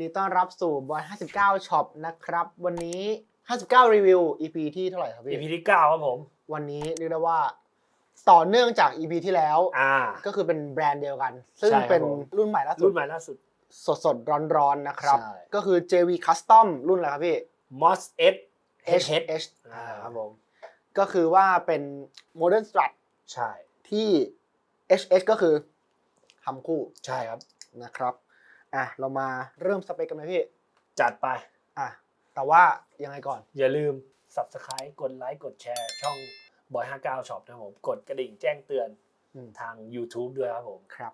ดีต้อนรับสู่บอย59ช็อปนะครับ วันนี้ 59 รีวิว EP ที่เท่าไหร่ครับพี่ EP ที่เก้าครับผม วันนี้เรียกได้ว่า ต่อเนื่องจาก EP ที่แล้ว อ่า ก็คือเป็นแบรนด์เดียวกัน ซึ่งใช่ครับเป็นผม รุ่นใหม่ล่าสุรุ่ดนใหม่ล่าสุด สดสดร้อนร้อนๆนะครับ ใช่ ก็คือ JV Custom รุ่นอะไรครับพี่ Moss S H H H อ่าครับผม ก็คือว่าเป็น Modern Strut ใช่ ที่ HS ก็คือทำคู่ใช่ครับนะครับ อะเรามาเริ่มสเปคกันไหมพี่ จัดไป อะแต่ว่ายังไงก่อน อย่าลืม Subscribe กดไลค์กดแชร์ ช่อง Boy 59 Shop นะครับผมกดกระดิ่งแจ้งเตือนอืม ทาง YouTube ด้วยครับผมครับ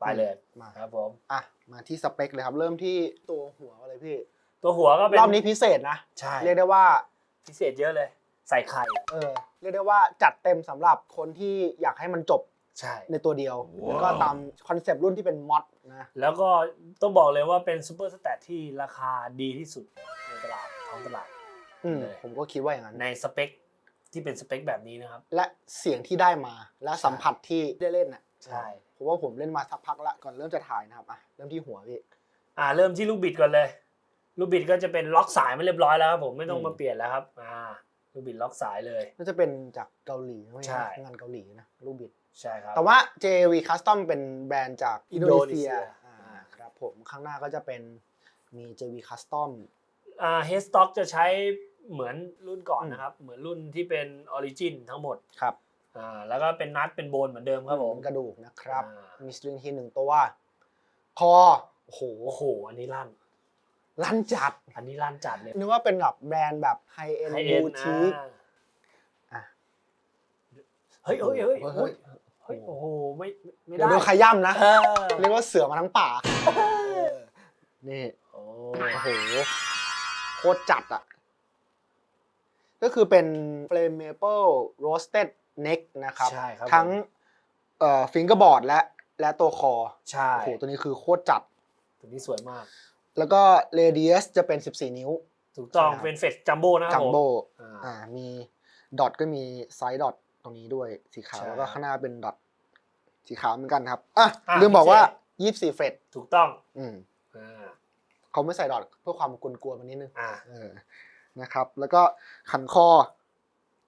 ไปเลยมาครับผม อะมาที่สเปคเลยครับ เริ่มที่ตัวหัวเลยพี่ ตัวหัวก็เป็นรอบนี้พิเศษนะ ใช่เรียกได้ว่า พิเศษเยอะเลย ใส่ไข่เออเรียกได้ว่าจัดเต็มสำหรับคนที่อยากให้มันจบใช่ ในตัวเดียว แล้วก็ตามคอนเซปต์รุ่นที่เป็นมอด นะแล้วก็ต้องบอกเลยว่าเป็นซูเปอร์สแตทที่ราคาดีที่สุดในตลาดท้องตลาด อืมเลยผมก็คิดว่าอย่างนั้น ในสเปคที่เป็นสเปคแบบนี้นะครับ และเสียงที่ได้มาและสัมผัสที่ได้เล่นน่ะใช่ผมว่าผมเล่นมาสักพักละก่อนเริ่มจะถ่ายนะครับอะเริ่มที่หัวพี่อ่าเริ่มที่ลูกบิดก่อนเลย ลูกบิดก็จะเป็นล็อกสายไม่เรียบร้อยแล้วครับผมไม่ต้องอืมมาเปลี่ยนแล้วครับอ่าลูกบิดล็อกสายเลยน่าจะเป็นจากเกาหลีไม่ใช่งานเกาหลีนะลูกบิด ใช่ครับแต่ว่า JV Custom เป็นแบรนด์จากอินโดนีเซียอินโดนีเซียอ่าครับผมข้างหน้าก็จะเป็นมี JV Custom อ่าเฮดสต็อกจะใช้เหมือนรุ่นก่อนอืมนะครับ เหมือนรุ่นที่เป็นออริจินทั้งหมดครับอ่าแล้วก็เป็นนัดเป็นโบนเหมือนเดิมครับผมกระดูกนะครับอ่ามีสตริงทีหนึ่งตัวคอโอ้โหโอ้โห อันนี้ลั่นลั่นจัด อันนี้ลั่นจัดเลยนึกว่าเป็นแบบแบรนด์แบบไฮเอ็นไฮเอ็นบูทีคอะเฮ้ยเฮ้ยเฮ้ย เฮ้ยเฮ้ยโอ้โหไม่ไม่เดี๋ยวได้โดนขย่ำนะ เออเรียกว่าเสือมาทั้งป่าเออนี่โอ้โอ้โหโคตรจัดอะ ก็คือเป็น Flame Maple Roasted Neck นะครับ ใช่ครับทั้งผมเอ่อฟิงเกอร์บอร์ดและและตัวคอใช่โอ้โหตัวนี้คือโคตรจัด ตัวนี้สวยมาก แล้วก็ Radius จะเป็น 14 นิ้ว ถูกต้องใช่ครับ เป็นเฟสจัมโบ้นะครับจัมผมโบอ่า อ่ามีดอทก็มีไซด์ดอท ตรงนี้ด้วยสีขาวใช่ แล้วก็ข้างหน้าเป็นดอทสีขาวเหมือนกันครับอะอะลืมบอกว่าพิเศ24เฟรตถูกต้องอืมอ่าเขาไม่ใส่ดอทเพื่อความกลวนๆมันนิดนึงอ่าเออนะครับ แล้วก็ขันคอ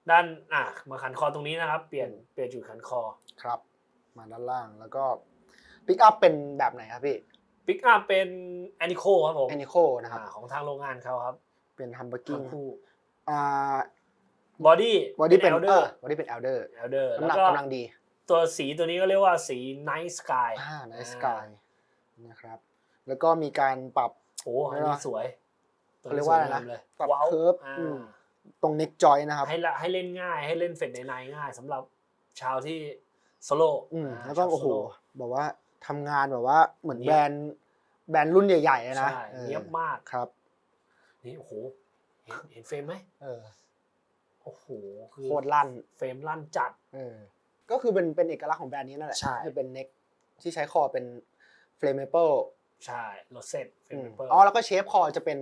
ด้านอะมาขันคอตรงนี้นะครับ เปลี่ยนเปลี่ยนจุดขันคอครับ มาด้านล่างแล้วก็ปิกอัพเป็นแบบไหนครับพี่ปิกอัพเป็นแอนิโคครับผมแอนิโคนะครับ อ่าของทางโรงงานเขาครับ เป็นฮัมเบอร์กิ้ทั้งงคู่ อ่า บอดี้บอดี้เป็นเอลเดเอออร์บอดี้เป็นเอลเดอร์เอลเดอร์น้ำแล้หนัวกก็กำลังดี ตัวสีตัวนี้ก็เรียกว่าสีไนท์สกายอ่าในสกายนะครับแล้วก็มีการปรับโอ้อันนี้สวยเขาเรียกว่าอะไรนะสมเลยปรับว้าวเคิร์ฟอ่าอืมตรงเน็กจอยนะครับให้ละให้เล่นง่ายให้เล่นเฟดในในง่ายสำหรับชาวที่โซโล่อืมาแล้วก็ชาวโอ้โหโซโล่บอกว่าทำงานแบบว่าเหมือนเนี๊แบยรบนด์แบรนด์รุ่นใหญ่ๆเลยนะใช่ออเนียบมากครับนี่โอ้โหเห็นเห็นเฟรมไหมเออ โอ้โหคือโคตรลั่นเฟรมลั่นจัดเออก็คือเป็นเป็นเอกลักษณ์ของแบรนด์นี้นั่นแหละใช่คือเป็นเน็กที่ใช้คอเป็นเฟรมเมเปิลใช่รถเซ็ตเฟรมเปอร์อ๋อแล้วก็เชฟคอจะเป็น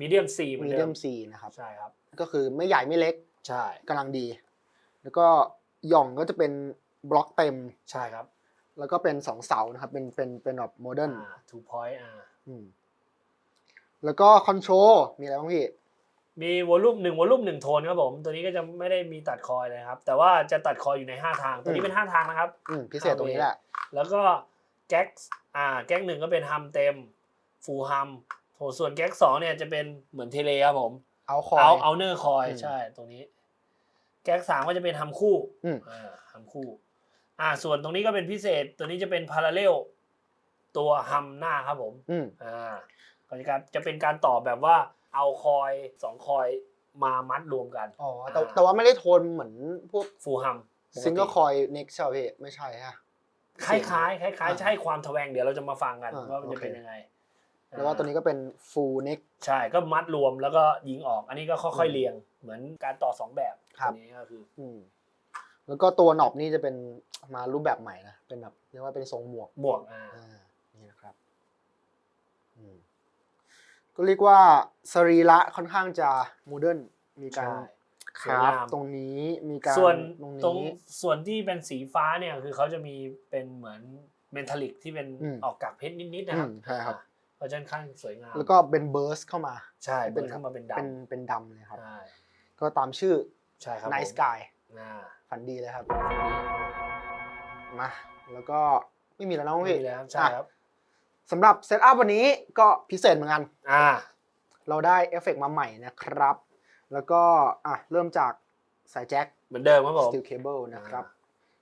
มีเดียมซีเหมือนมีเดิเดียมมซีนะครับใช่ครับ ก็คือไม่ใหญ่ไม่เล็กใช่กำลังดี แล้วก็หย่องก็จะเป็นบล็อกเต็มใช่ครับ แล้วก็เป็นสองเสานะครับ เป็นเป็นเป็นแบบโมเดิร์นอ่าทูพอยต์อ่าแล้วก็คอนโทรลมีอะไรบ้างพี่ มีวอลลุ่มหนึ่งวอลลุ่มหนึ่งโทนครับผม ตัวนี้ก็จะไม่ได้มีตัดคอยเลยครับ แต่ว่าจะตัดคอยอยู่ใน 5 ทาง ตัวนี้เป็น 5 ทางนะครับ อืมพิเศษตรงนี้แหละ แล้วก็แก๊กอ่าแก๊กหนึ่งก็เป็นฮัมเต็มฟูลฮัมโหส่วนแก๊กสองเนี่ยจะเป็นเหมือนเทเลครับผมเอาคอยเอาเอาเนอร์คอยอืมใช่ ตรงนี้ แก๊กสามก็จะเป็นฮัมคู่อืมอ่าฮัมคู่ อ่า ส่วนตรงนี้ก็เป็นพิเศษ ตัวนี้จะเป็นพาราเลลตัวฮัมหน้าครับผมอืมอ่าก็จะการจะเป็นการต่อแบบว่า เอาคอยสองคอยมามัดรวมกันอ๋อแต่แต่ว่าไม่ได้โทนเหมือนพวกฟูลฮัมซิงเกิลคอยเน็กใช่ไหมพี่ไม่ใช่ฮะ คล้ายคล้ายๆคล้ายๆอ่าจะให้ความทแวงเดี๋ยวเราจะมาฟังกันอ่าว่ามันจะโอเค เป็นยังไงแล้วก็ตัวนี้ก็เป็นฟูลเน็ก ใช่ก็มัดรวมแล้วก็ยิงออก อันนี้ก็ค่อยอืมๆเรียง เหมือนการต่อสองแบบครับตัวนี้ก็คือ อืมแล้วก็ตัวหนอบนี่จะเป็นมารูปแบบใหม่นะเป็นแบบเรียกว่าเป็นทรงหมวกหมวกอ่า อ่านี่นะครับอืม ก็เรียกว่าสรีระค่อนข้างจะโมเดิร์นมีการใช่คสวยราฟงามตรงนี้มีการส่วนตรงตรงนี้ ส่วนที่เป็นสีฟ้าเนี่ยคือเขาจะมีเป็นเหมือนเมทัลลิกที่เป็นอืม ออกกากเพชรนิดๆนะครับอืมใช่ครับเวอร์ชันข้างสวยงามแล้วก็เป็นเบิร์สเข้ามา ใช่เป็นขึ้นมาเป็นเป็นดำเป็นดำเลยครับ ใช่ก็ตามชื่อ ใช่ครับ Nice ผม Sky อ่าฝันดีเลยครับ มา แล้วก็ไม่มีแล้วนะไม่พี่ มีแล้วใช่ครับ สำหรับเซตอัพวันนี้ก็พิเศษเหมือนกัน อ่า เราได้เอฟเฟกต์มาใหม่นะครับ แล้วก็อะเริ่มจากสายแจ็คเหมือนเดิมครับผม steel cable นะครับ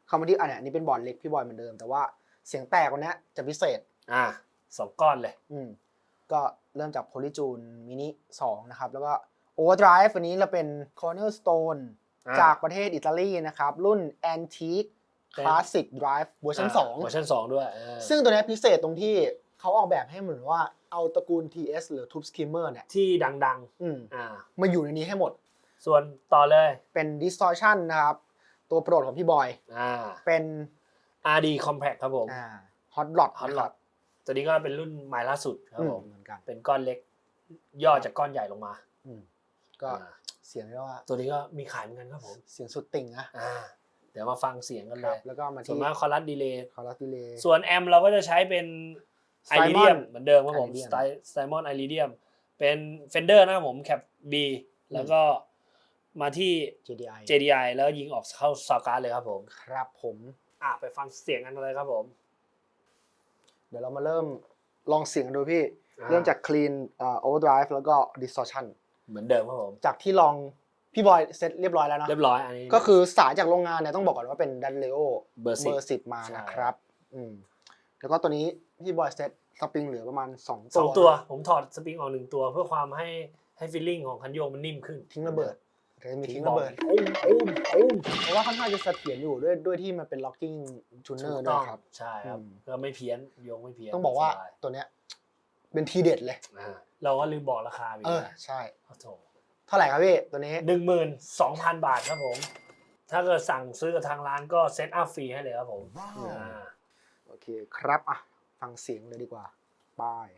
เข้ามาที่อันเนี้ยอันนี้เป็นบอร์ดเล็กพี่บอยเหมือนเดิม แต่ว่าเสียงแตกวันเนี้ยจะพิเศษ อ่าสองก้อนเลย อืมก็เริ่มจาก Polyjune Mini 2นะครับ แล้วก็ Overdrive วันนี้เราเป็น Cornerstone อ่า จากประเทศอิตาลีนะครับ รุ่น Antique เป็น Classic Drive เวอร์ชันาเวอร์ชันสองด้วยเออ2ซึ่งตัวเนี้ยพิเศษตรงที่ เขาออกแบบให้เหมือนว่าเอาตระกูล TS หรือ Tube Skimmer เนี่ยที่ดังอืมๆ อ่า มาอยู่ในนี้ให้หมด ส่วนต่อเลย เป็น Distortion นะครับ ตัวโปรดของพี่บอย อ่า เป็น RD Compact ครับผม อ่า Hot Rod Hot นะค Rod รับตัวนี้ก็เป็นรุ่นใหม่ล่าสุดครับอืมผมเหมือนกัน เป็นก้อนเล็ก ย่อจากก้อนใหญ่ลงมาอืมก็อ่าเสียงเรียกว่าตัวนี้ก็มีขายเหมือนกันครับผม เสียงสุดติ่งนะอ่า เดี๋ยวมาฟังเสียงกันคเลรับ ย แล้วก็มาส่วนที่มากคอรัสดีเลย์ คอรัสดิเลย์ส่วนแอมเราก็จะใช้เป็น ไอ Simon ริเดียมเหมือนเดิมครับผม Iridium สไตล์ไซมอนไอริเดียมเป็นเฟนเดอร์นะครับผมแคป B แล้วก็มาที่ JDI JDI แล้วยิงออกเข้าซาวการ์ดเลยครับผม ครับผมอะไปฟังเสียงกันเลยครับผม เดี๋ยวเรามาเริ่มลองเสียงดูพี่อ่าเริ่มจาก clean อ่า overdrive แล้วก็ distortion เหมือนเดิมครับผม จากที่ลองพี่บอยเซตเรียบร้อยแล้วเนาะ เรียบร้อยอันนี้ ก็คือสายจากโรงงานเนี่ยต้องบอกก่อนว่าเป็นดันเลโอเบอร์สิบสิบมาใช่นะครับ อืม แล้วก็ตัวนี้ พี่บอยเซตสปริงเหลือประมาณ2สตัองวตัว ผมถอดสปริงออกหนึ่งตัวเพื่อความให้ให้ฟีลลิ่งของคันโยกมันนิ่มขึ้น ทิ้งระเบิดเดี๋ยวจะมีทิ้ทิ้งงบอระลเบิดอุ้มอุ้มอุ้มเพราะว่าค่อนข้างจะเสถียรอยู่ด้วยด้วยที่มันเป็น locking tuner ด้วยครับ ใช่ครับอืมก็ไม่เพี้ยนโยงไม่เพี้ยนต้องบอกว่าสยตัวเนี้ยเป็นทีเด็ดเลยอ่าเราก็ลืมบอกราคาไปเออนะใช่โอ้โถเท่าไหร่ครับพี่ตัวนี้หนึ่งหมื่นสองพันบาทครับผม ถ้าเกิดสั่งซื้อกับทางร้านก็เซตอัพฟรีให้เลยครับผมอ่าโอเคครับอะ ฟังเสียงเลยดีกว่าบาย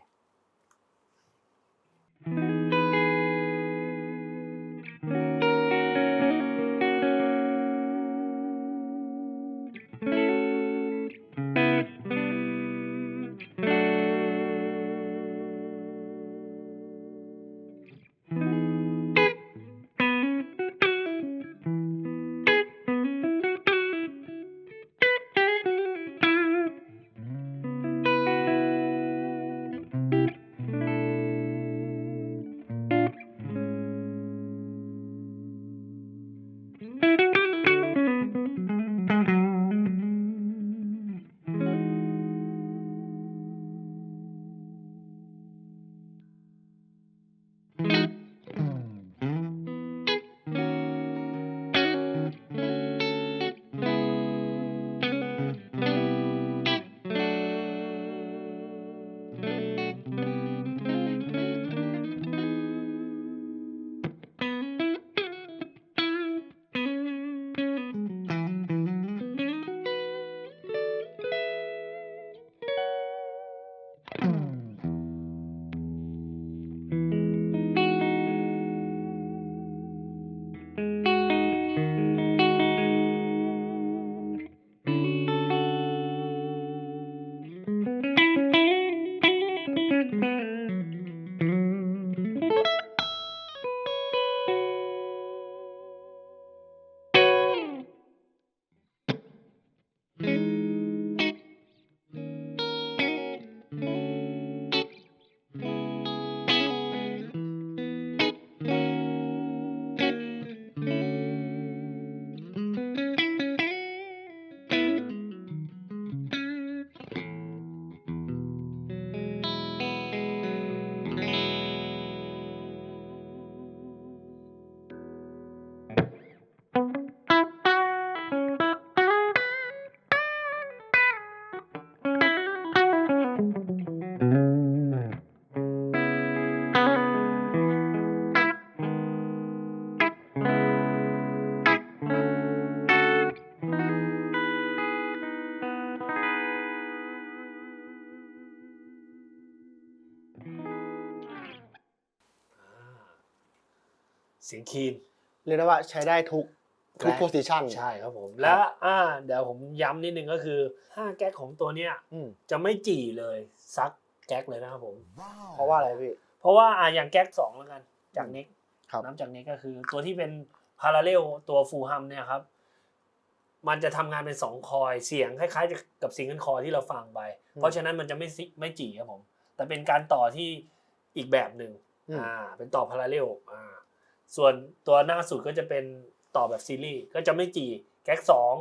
เสียงคีนเรียกได้ว่าใช้ได้ทุกทุกและโพสิชันใช่ครับผม แล้วอ่าเดี๋ยวผมย้ำนิดนึงก็คือ 5 แก๊กของตัวเนี้ยอืมจะไม่จี่เลยสักแก๊กเลยนะครับผม เพราะว่าอะไรพี่ เพราะว่าอะอย่างแก๊กสองแล้วกัน จากเน็กครับนับจากเน็กก็คือ ตัวที่เป็นพาราเรลตัวฟูลฮัมเนี่ยครับ มันจะทำงานเป็นสองคอยเสียงคล้ายๆกับซิงเกิลคอยที่เราฟังไปอืมเพราะฉะนั้นมันจะไม่ซิไม่จีครับผม แต่เป็นการต่อที่อีกแบบหนึ่งอืมอ่า เป็นต่อพาราเรลอ่า ส่วนตัวหน้าสุดก็จะเป็นต่อแบบซีรีส์ก็จะไม่จีแก๊กสอง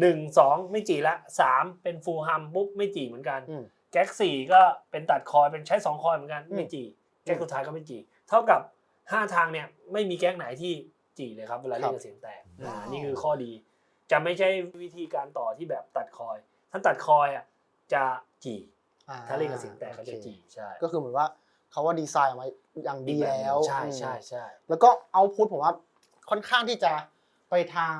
หนึ่งสองไม่จีละสามเป็นฟูลฮัมปุ๊บไม่จีเหมือนกันอืมแก๊กสี่ก็เป็นตัดคอยเป็นใช้สองคอยเหมือนกันอืมไม่จีแก๊กสุดท้ายก็ไม่จีเท่ากับห้าทางเนี่ยไม่มีแก๊กไหนที่จีเลยครับเวลาเล่นกับเสียงแตกอ่านี่คือข้อดี จะไม่ใช่วิธีการต่อที่แบบตัดคอย ถ้าตัดคอยอะจะจีอ่ถ้าเล่นกับเสียงแตกก็จะโอเคจีใช่ก็คือเหมือนว่าเขาว่าดีไซน์ออกมา อย่างดีแล้วใช่อืมใช่ใช่แล้วก็เอาพุทผมว่าค่อนข้างที่จะไปทาง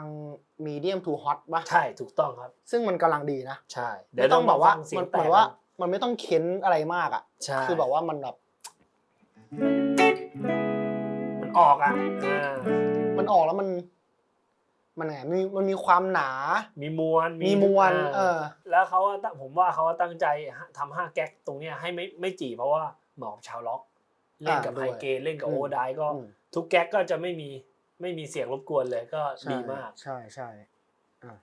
มีเดียมทูฮอตป่ะใช่ถูกต้องครับ ซึ่งมันกำลังดีนะ ใช่ไม่ต้องแบบว่าเสียมังนแตเหมืกอนว่า มันไม่ต้องเค้นอะไรมากอะใช่คือแบบว่ามันแบบมันออกอะอ่ามันออกแล้วมันมันไงมีมันมีความหนา มีมวล มีมวลอ่าเออ แล้วเขาว่าตั้งผมว่าเขาตั้งใจทำห้าแก๊กตรงเนี้ยให้ไม่ไม่จีเพราะว่าเหมาะกับชาวล็อก เล่นกับอ่าไฮด้วยเกนเล่นกับอืมโอเวอร์ไดก็อืมทุกแก๊กก็จะไม่มีไม่มีเสียงรบกวนเลยก็ใช่ดีมาก ใช่ใช่อะ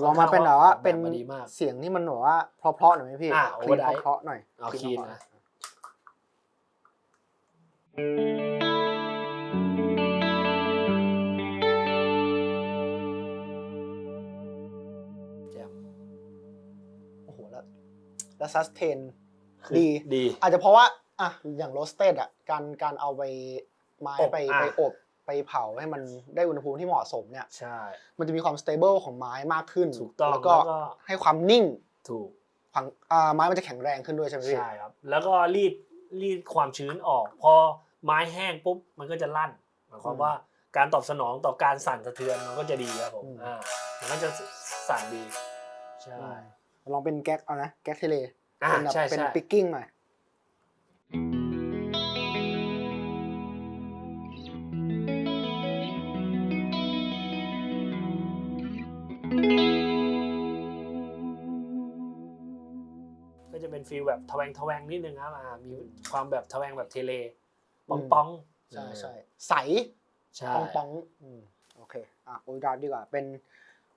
ค่อนลองมาเป็นแบบว่าข้างว่าเป็นออกแบบมาดีมากเสียงที่มันแบบว่าเพราะๆหน่อยไหมพี่อะคลีน overdrive เพราะๆหน่อยเอาลีคลีนเพราะๆนะแจ่มโอ้โหแล้วแล้วซัสเทนคือดีดี อาจจะเพราะว่า อะอย่างโรสเต็ดอะการการเอาไปไม้อบไปอะไปอบไปเผาให้มันได้อุณหภูมิที่เหมาะสมเนี่ยใช่ มันจะมีความสเตเบิลของไม้มากขึ้นถูกต้องแล้วก็แล้วก็ให้ความนิ่งถูกฝั่งอ่าไม้มันจะแข็งแรงขึ้นด้วยใช่ไหมพี่ใช่ครับ แล้วก็รีดรีดความชื้นออก พอไม้แห้งปุ๊บมันก็จะลั่นหมายความอืมว่าการตอบสนองต่อการสั่นสะเทือนมันก็จะดีครับผมอืมอ่ามันก็จะสั่นดีใช่อืมลองเป็นแก๊กเอานะแก๊กเทเลอ่าเป็นแบบใช่เป็นใช่ปิกกิ้งหน่อย ก็จะเป็นฟีลแบบทแวงทแวงนิดนึงครับอ่ามีความแบบทแวงแบบเทเลปองอืมปองใช่ใช่ใสใช่ปองปองอืมโอเคอะโอ้ยดาดีกว่าเป็น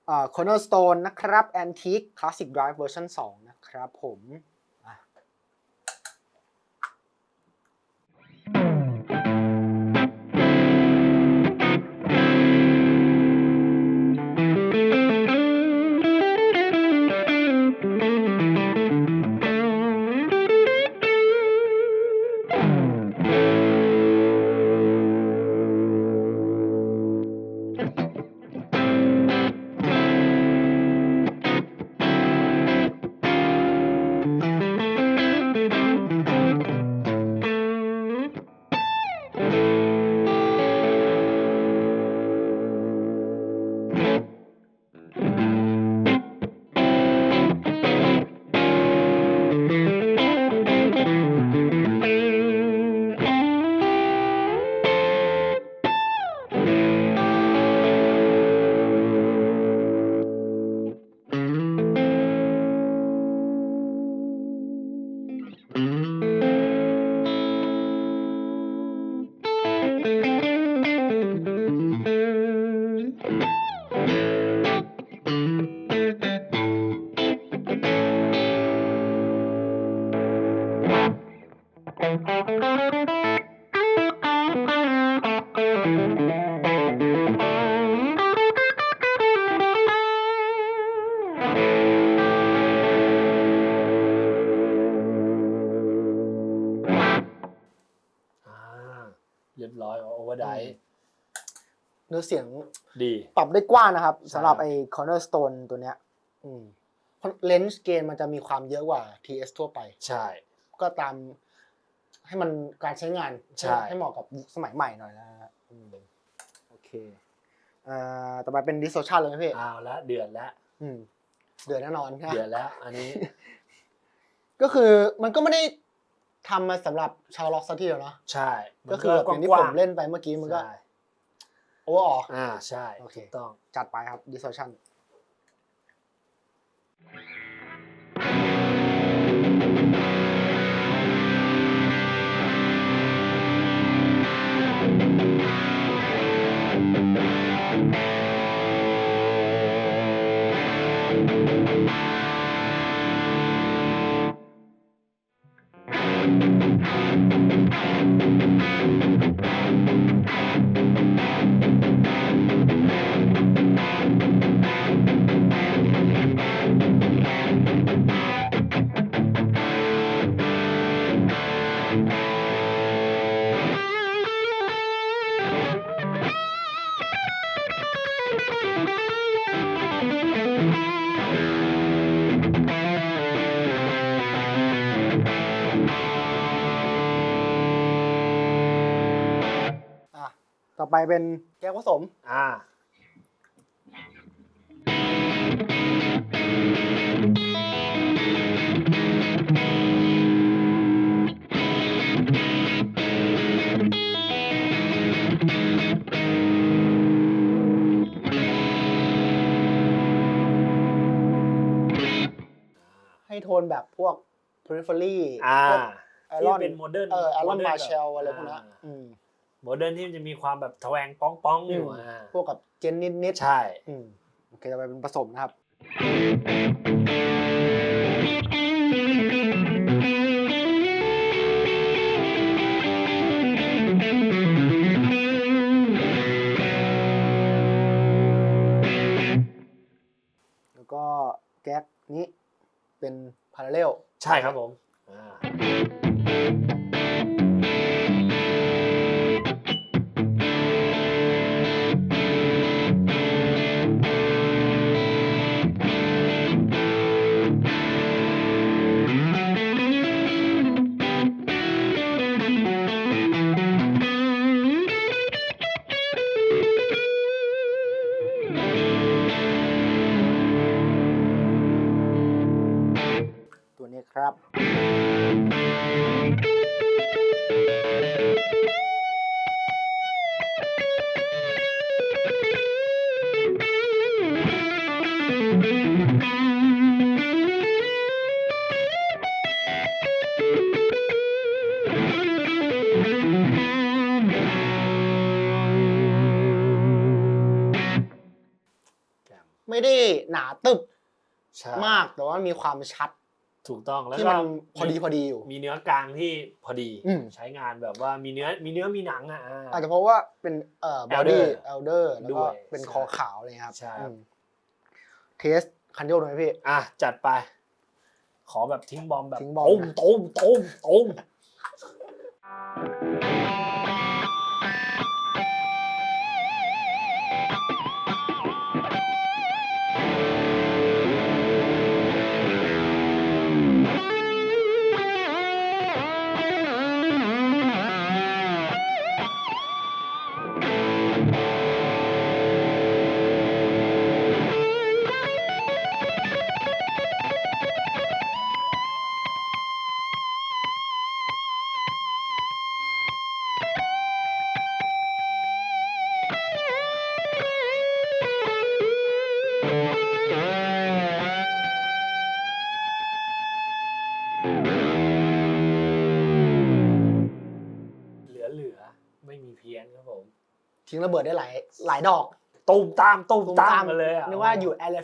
อ่า cornerstone นะครับ antique classic drive version 2 นะครับผม ปรับได้กว้างนะครับใช่สำหรับไอ้ cornerstone ตัวเนี้ยอืมเลนส์เกนมันจะมีความเยอะกว่า TS ทั่วไป ใช่ ก็ตามให้มันการใช้งานใช่ให้เหมาะกับสมัยใหม่หน่อยนะฮะอืมโอเคอ่าต่อไปเป็น distortion เลยไหมพี่เอาละเดือดแล้วอืมเดือดแน่นอนนะ เดือดแล้วอันนี้ ก็คือมันก็ไม่ได้ทำมาสำหรับชาวล็อกซะทีเดียวเนาะใช่ก็คือแบบอย่างที่ผมเล่นไปเมื่อกี้มันก็ใช่ โอเวอร์อออ่าใช่โอเคถูกต้องจัดไปครับ distortion อไปเป็นแก้วผสม อ่า ให้โทนแบบพวก periphery อ่าพวกไอรที่อนเป็นโมเดิร์นเออไอรอนมาเชลอะไรพวกเนี้ยอืม โมเดิร์นที่มันจะมีความแบบแทวงป้องป้องๆอยู่อืมอ่าพวกกับเจนนิดนิดๆใช่ อืมโอเคต่อไปเป็นผสมนะครับ แล้วก็แก๊กนี้เป็นพาราเรล ใช่ครับผมอ่า มากแต่ว่ามีความชัดถูกต้องแล้วที่ก็มันพอดีพอดีอยู่ มีเนื้อกลางที่พอดีอืม ใช้งานแบบว่ามีเนื้อมีเนื้อมีหนังอะอ่า อาจจะเพราะว่าเป็นเอ่อบอดี้ Elder เอลเดอร์แล้วด้ก็วยเป็นใช่คอขาวเลยครับใช่อืมเทสคันโยกหน่อยพี่ อะจัดไป ขอแบบทิ้งบอมแบบทิ้งบอม ตุ้มนะตุ้มตุ้มตุ้ม ระเบิดได้หลายหลายดอกตุ้มตามตุ้มตุ้มตาตามมกันเลยอะนึกว่าอยู่ Area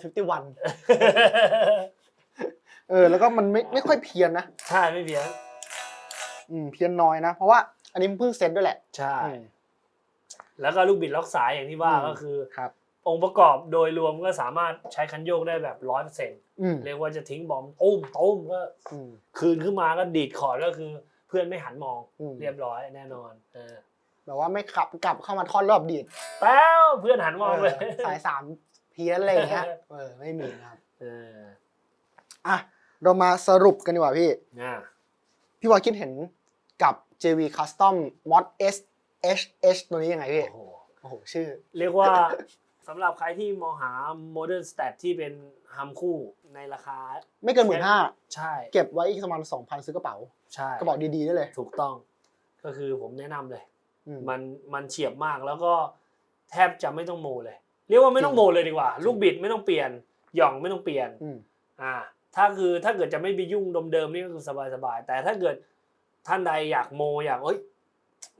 51เออแล้วก็มันไม่ไม่ค่อยเพี้ยนนะใช่ไม่เพี้ยนอืมเพี้ยนน้อยนะ เพราะว่าอันนี้มันเพิ่งเซ็ตด้วยแหละ ใช่อืมแล้วก็ลูกบิดล็อกสายอย่างที่ว่าอืมก็คือครับ องค์ประกอบโดยรวมก็สามารถใช้คันโยกได้แบบร้อยเปอร์เซ็นต์อืมเรียกว่าจะทิ้งบอมตุ้มตุ้มก็อืมคืนขึ้นมาก็ดีดคอร์ดก็คือ เพื่อนไม่หันมองอืมเรียบร้อยแน่นอน เออ แบบว่าไม่ขับกลับเข้ามาท่อนรอบดีดแป๊วเพื่อนหันมองเลยเออสายสามเพี้ยนอะไรอย่างเงี้ยเออไม่มีนะครับเอออะเรามาสรุปกันดีกว่าพี่นะพี่วอยคิดเห็นกับ JV Custom Mod S HH ตัวนี้ยังไงพี่โอ้โหโอ้โหชื่อ เรียกว่าสำหรับใครที่มองหาโมเดิร์นส a t ที่เป็นฮัมคู่ในราคา ไม่เกินหมื่นห้าใช่ เก็บไว้อีกประมาณสองพันซื้อกระเป๋า ใช่ กระเป๋าดีๆได้เลย ถูกต้อง ก็คือผมแนะนำเลยอื มมันมันเฉียบมากแล้วก็แทบจะไม่ต้องโมเลย เรียกว่าไม่ต้องโมเลยดีกว่าจริงลูกบิดไม่ต้องเปลี่ยนหย่องไม่ต้องเปลี่ยนอืมอ่า ถ้าคือถ้าเกิดจะไม่ไปยุ่งเดิมๆนี่ก็คือสบายๆแต่ถ้าเกิดท่านใดอยากโมอยากเอ้ย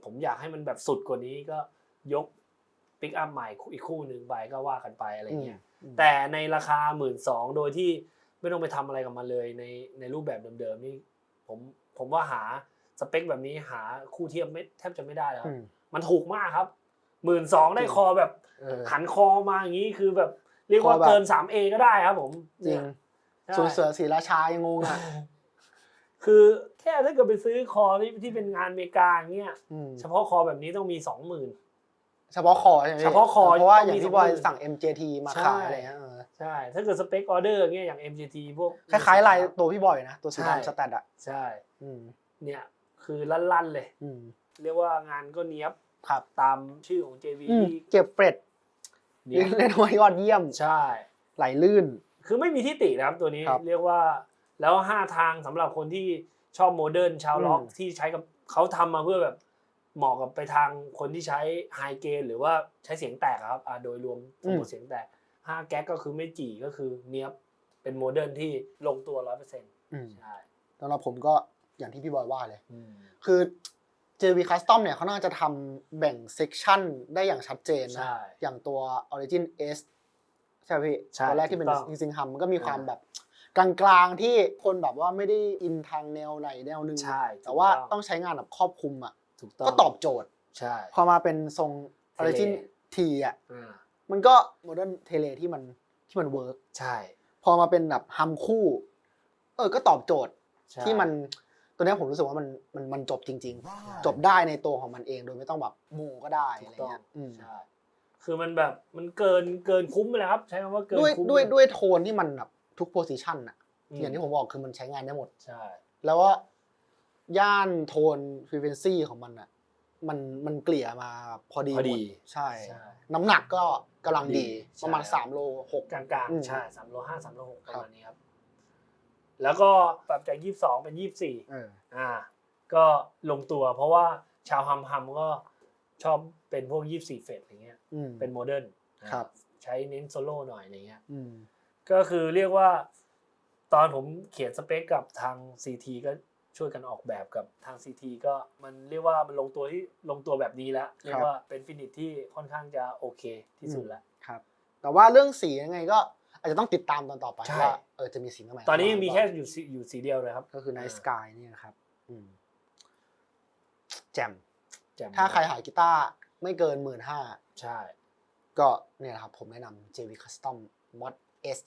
ผมอยากให้มันแบบสุดกว่านี้ก็ยกปิกอัพใหม่อีกคู่หนึ่งไปก็ว่ากันไปอะไรเงี้ยอืมแต่ในราคาหมื่นสองโดยที่ไม่ต้องไปทำอะไรกับมันเลยในในรูปแบบเดิมๆนี่ผมผมว่าหา สเปคแบบนี้หาคู่เทียบไม่แทบจะไม่ได้แล้วอืมมันถูกมากครับหมื่นสองได้จริงคอแบบเออหันคอมาอย่างนี้คือแบบ เรียกว่าคอแบบเกินสามเอก็ได้ครับ ผมจริงใช่ส่วนเสือศรีราชายังงงอะคือแค่ถ้าเกิดไปซื้อคอที่ที่เป็นงานอเมริกาอย่างเงี้ยอืมเฉพาะคอแบบนี้ต้องมีสองหมื่นเฉพาะคอใช่ไหมพี่เฉพาะคอเพราะว่าต้องอย่างมีที่บอยสองหมื่นสั่ง MJT มาใช่ขายอะไรเงี้ยเออใช่ ถ้าเกิดสเปคออเดอร์เงี้ยอย่าง MGT พวกคล้ายๆลายตัวพี่บอยนะ ตัวสีใช่ดำสแตทอะใช่อืมเนี่ย คือลั่นๆเลย อืมเรียกว่างานก็เนี้ยบครับตามชื่อของ JV อืมที่เก็บเฟรดเนี่ยเล่นไว้ยอดเยี่ยมใช่ ไหลลื่น คือไม่มีที่ตินะครับตัวนี้ครับเรียกว่าแล้วห้าทางสำหรับคนที่ชอบโมเดิร์นชาวล็อกอืม ที่ใช้กับเขาทำมาเพื่อแบบเหมาะกับไปทางคนที่ใช้ไฮเกนหรือว่าใช้เสียงแตกอะครับอ่าโดยรวมสมมติเสียงแตกห้าแก๊กก็คือไม่จีก็คือเนี้ยบเป็นโมเดิร์นที่ลงตัวร้อยเปอร์เซ็นต์อืมใช่สำหรับผมก็ อย่างที่พี่บอยว่าเลยอืมคือ JV Custom เนี่ยเขาน่าจะทำแบ่งเซกชันได้อย่างชัดเจนนะใช่อย่างตัว Origin S ใช่ไหมพี่ใช่ตัวแรกที่เป็นถูกต้องจริงๆทำมันก็มีความอ่าแบบกลางๆที่คนแบบว่าไม่ได้อินทางแนวไหนแนวหนึ่งใช่แต่ว่าถูกต้องใช้งานแบบครอบคลุมอะถูกต้องก็ตอบโจทย์ใช่พอมาเป็นทรง Origin เทเล T อะอ่ามันก็โมเดิร์นเทเลที่มันที่มันเวิร์กใช่ พอมาเป็นแบบฮัมคู่ เออก็ตอบโจทย์ใช่ที่มัน ตัวเนี้ยผมรู้สึกว่ามันมันมันจบจริง ๆ จบได้ในตัวของมันเองโดยไม่ต้องแบบโมก็ได้ถูอะไรกต้องเงี้ยอืมใช่คือมันแบบมันเกินเกินคุ้มไปแล้วครับ ใช้คำว่าเกินด้วยคุ้มด้วยเลด้วยโทนที่มันแบบทุกโพซิชันอะอืมอย่างที่ผมบอกคือมันใช้งานได้หมดใช่แล้วว่าย่านโทนฟรีเวนซีของมันอะมันมันเกลี่ยมาพอดีพอหมดีใช่ใช่ น้ำหนักก็กำลังดีดีประมาณใช่สามโลหกกลางอืมๆใช่สามโลห้าสามโลหกปครัระบมาณนี้ครับ แล้วก็ปรับจากยี่สิบสองเป็นยี่สิบสี่เอออ่า ก็ลงตัวเพราะว่าชาวฮัมฮัมก็ชอบเป็นพวกยี่สิบสี่เฟสอย่างเงี้ย อืมเป็นโมเดิร์นครับ ใช้เน้นโซโล่หน่อยอะไรเงี้ย อืม ก็คือเรียกว่า ตอนผมเขียนสเปคกับทาง CT ก็ช่วยกันออกแบบกับทาง CT ก็มันเรียกว่ามันลงตัวที่ลงตัวแบบนี้แล้วเรียกว่าเป็นฟินิชที่ค่อนข้างจะโอเคที่สุดแล้ว ครับ แต่ว่าเรื่องสียังไงก็ อาจจะต้องติดตามตอนต่อไปใช่ ว่าเออจะมีสีใหม่ๆตอนนี้ยังมีแค่เข้าาอยู่สีอยู่สีเดียวเลยครับก็คือ Night Sky นี่นะครับอืมแจ่มแจ่มถ้าใครหากีตาร์ไม่เกินหมื่นห้า ใช่ ก็เนี่ยนะครับ ผมแนะนำ JV Custom Mod S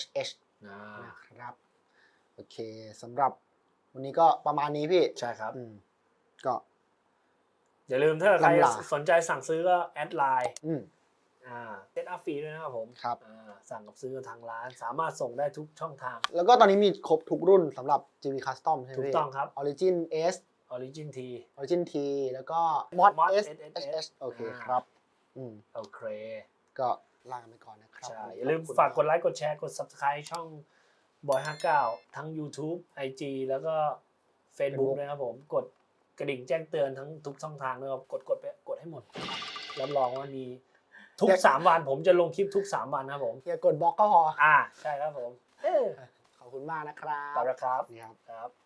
HH อ่า นะครับ โอเคสำหรับวันนี้ก็ประมาณนี้พี่ใช่ครับ อืมก็ อย่าลืมถ้าใครลำลา สนใจสั่งซื้อก็แอดไลน์ อืม อ่าเซตอัพฟรีด้วยนะครับผมครับ อ่าสั่งกับซื้อทางร้าน สามารถส่งได้ทุกช่องทาง แล้วก็ตอนนี้มีครบทุกรุ่นสำหรับ JV Custom ใช่ไหมถูกพี่ ต้องครับ Origin S Origin T Origin T แล้วก็ Mod Mod S SSS HH โอเคอ่า ครับ อืม โอเคก็ลากันไปก่อนนะครับใช่วันนี้อย่าลืมขบคุณฝากกดไลค์กดแชร์กด subscribe ช่องบอย59 ทั้ง YouTube IG แล้วก็ Facebook นะครับผมกดกระดิ่งแจ้งเตือนทั้งทุกช่องทางนะครับกดกดไปกดให้หมดรับรองว่ามี ทุก 3 วันผมจะลงคลิปทุก 3 วันนะครับผมอย่ากดบล็อกก็พออ่าใช่ครับผมเออขอบคุณมากนะครับขอบคุณครับนี่ครับครับ